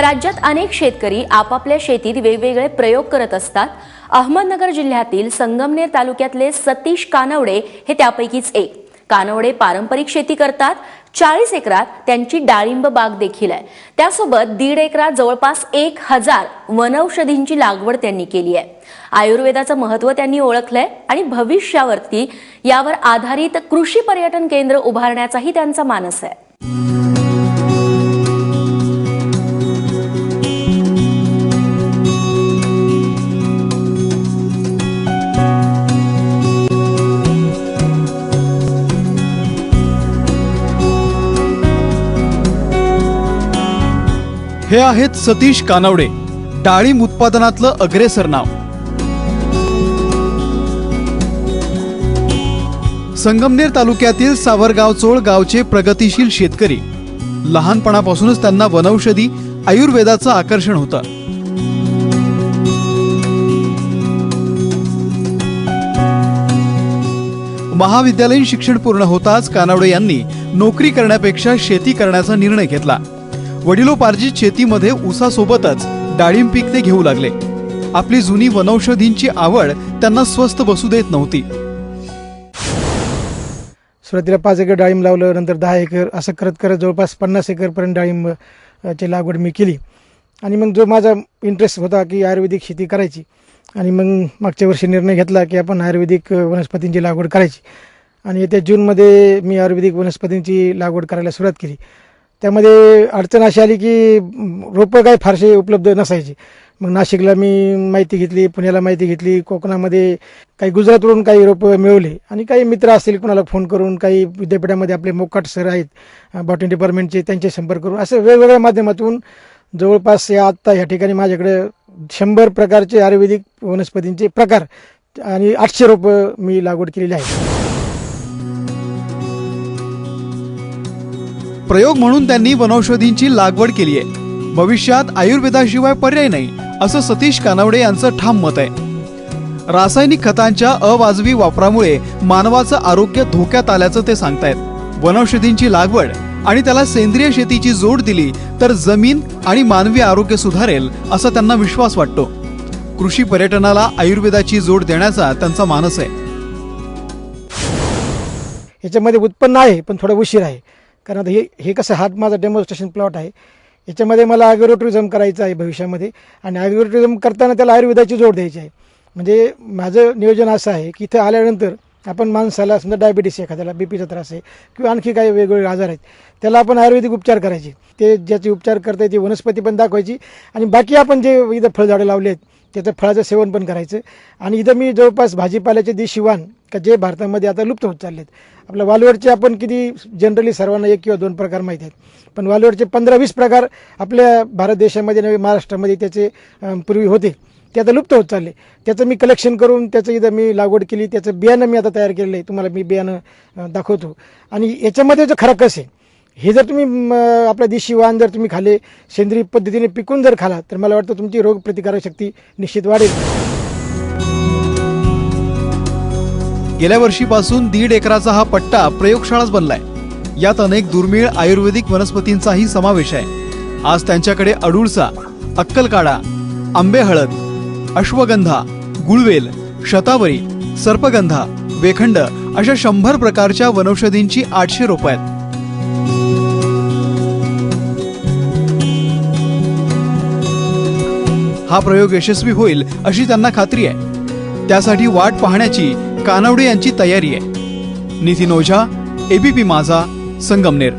राज्यात अनेक शेतकरी आपापल्या शेतीत वेगवेगळे प्रयोग करत असतात. अहमदनगर जिल्ह्यातील संगमनेर तालुक्यातले सतीश कानवडे हे त्यापैकीच एक. कानवडे पारंपरिक शेती करतात. चाळीस एकरात त्यांची डाळिंब बाग देखील आहे. त्यासोबत दीड एकरात जवळपास एक हजार वनौषधींची लागवड त्यांनी केली आहे. आयुर्वेदाचं महत्त्व त्यांनी ओळखलंय आणि भविष्यावरती यावर आधारित कृषी पर्यटन केंद्र उभारण्याचाही त्यांचा मानस आहे. हे आहेत सतीश कानवडे डाळिंब उत्पादनातलं अग्रेसर नाव. संगमनेर तालुक्यातील सावरगाव चोळ गावचे प्रगतिशील शेतकरी. लहानपणापासूनच त्यांना वनौषधी आयुर्वेदाचं आकर्षण होतं. महाविद्यालयीन शिक्षण पूर्ण होताच कानावडे यांनी नोकरी करण्यापेक्षा शेती करण्याचा निर्णय घेतला. वडिलोपार्जित शेतीमध्ये ऊसासोबतच डाळिंब पीक ते घेऊ लागले. आपली जुनी वनौषधींची आवड त्यांना स्वस्त बसू देत नव्हती. सुरुवातीला पाच एकर डाळिंब लावलं नंतर दहा एकर असं करत करत जवळपास पन्नास एकरपर्यंत डाळिंब ची लागवड मी केली. आणि मग जो माझा इंटरेस्ट होता की आयुर्वेदिक शेती करायची आणि मग मागच्या वर्षी निर्णय घेतला की आपण आयुर्वेदिक वनस्पतींची लागवड करायची. आणि येत्या जूनमध्ये मी आयुर्वेदिक वनस्पतींची लागवड करायला सुरुवात केली. त्यामध्ये अडचण अशी आली की रोपं काय फारसे उपलब्ध नसायची. मग नाशिकला मी माहिती घेतली पुण्याला माहिती घेतली कोकणामध्ये काही गुजरातवरून काही रोपं मिळवले. आणि काही मित्र असतील कुणाला फोन करून काही विद्यापीठामध्ये आपले मोकाट सर आहेत बॉटनी डिपार्टमेंटचे त्यांचे संपर्क करून असं वेगवेगळ्या माध्यमातून जवळपास या आत्ता या ठिकाणी माझ्याकडे शंभर प्रकारचे आयुर्वेदिक वनस्पतींचे प्रकार आणि आठशे रोपं मी लागवड केलेली आहे. प्रयोग म्हणून त्यांनी वनौषधींची लागवड केली आहे. भविष्यात आयुर्वेदाशिवाय पर्याय नाही असं सतीश कानावडे यांचं ठाम मत आहे. रासायनिक खतांच्या अवाजवी वापरामुळे मानवाचं आरोग्य धोक्यात आल्याचं ते सांगतायत. वनौषधींची लागवड आणि त्याला सेंद्रिय शेतीची जोड दिली तर जमीन आणि मानवी आरोग्य सुधारेल असा त्यांना विश्वास वाटतो. कृषी पर्यटनाला आयुर्वेदाची जोड देण्याचा त्यांचा मानस आहे. याच्यामध्ये उत्पन्न आहे पण थोडं उशीर आहे. कारण आता हे हे कसं हा माझा डेमॉन्स्ट्रेशन प्लॉट आहे. याच्यामध्ये मला ॲग्रो टुरिझम करायचं आहे भविष्यामध्ये आणि ॲग्रो टुरिझम करताना त्याला आयुर्वेदाची जोड द्यायची आहे. म्हणजे माझं नियोजन असं आहे की इथं आल्यानंतर आपण माणसाला समजा डायबिटीस आहे एखाद्याला बी पीचा त्रास आहे किंवा आणखी काही वेगवेगळे आजार आहेत त्याला आपण आयुर्वेदिक उपचार करायचे. ते ज्याचे उपचार करता येते वनस्पती पण दाखवायची आणि बाकी आपण जे इथं फळझाडं लावले आहेत त्याचं फळाचं सेवन पण करायचं. आणि इथं मी जवळपास भाजीपाल्याचे दिशिवान का जे भारतामध्ये आता लुप्त होत चाललेत. आपल्या वालवडचे आपण किती जनरली सर्वांना एक किंवा दोन प्रकार माहीत आहेत. पण वालवडचे पंधरा वीस प्रकार आपल्या भारत देशामध्ये नव्हे महाराष्ट्रामध्ये त्याचे पूर्वी होते. ते आता लुप्त होत चालले. त्याचं मी कलेक्शन करून त्याचं इथं मी लागवड केली. त्याचं बियाणं मी आता तयार केलेलं आहे. तुम्हाला मी बियाणं दाखवतो. आणि याच्यामध्ये जो खरा कस आहे हे जर तुम्ही आपल्या देशी वाहन जर तुम्ही खाले सेंद्रिय पद्धतीने पिकून जर खाला तर मला वाटतं तुमची रोगप्रतिकारक शक्ती निश्चित वाढेल. गेल्या वर्षीपासून दीड एकराचा हा पट्टा प्रयोगशाळाच बनलाय. यात अनेक दुर्मिळ आयुर्वेदिक वनस्पतींचाही समावेश आहे. आज त्यांच्याकडे अडुळसा अक्कलकाडा आंबे हळद अश्वगंधा गुळवेल शतावरी सर्पगंधा वेखंड अशा शंभर प्रकारच्या वनौषधींची आठशे रोपं आहेत. हा प्रयोग यशस्वी होईल अशी त्यांना खात्री आहे. त्यासाठी वाट पाहण्याची कानवडे यांची तयारी आहे. नितीन ओझा एबीपी माझा संगमनेर.